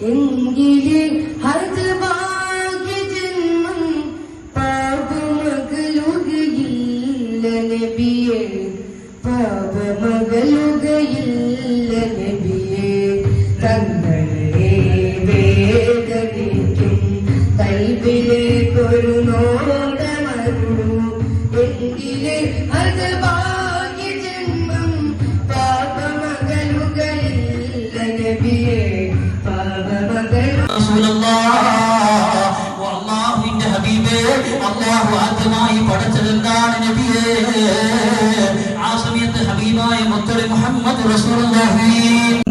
എങ്കിൽ ഹത് ഭാഗ്യ ജന്മം പാപമകളുകയില്ല നബിയെ. പാപമകളുകയില്ല നബിയെ. തങ്ങളെ വേദനിക്കും കൽവിലേക്കൊരു നോടമരുളൂ എങ്കിൽ അത് ഭാഗ്യ അള്ളാഹുവിന്റെ ഹബീബേ അള്ളാഹു ആദ്യമായി പഠിച്ചതെന്താണ് നബിയേ. ആ സമയത്ത് ഹബീബായ മുത്തറി മുഹമ്മദ് റസൂലുള്ളാഹി.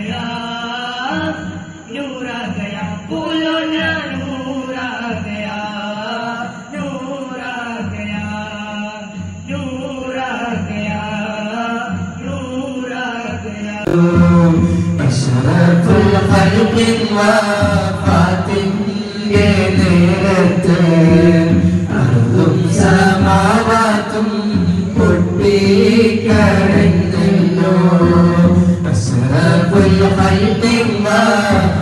गया नूरा गया बोलो ना नूरा गया नूरा गया नूरा गया नूरा गया أشرف الخلق وفات ليلة أرض سماوات പൊട്ടിക്കരഞ്ഞല്ലോ أسرى كل خلق ما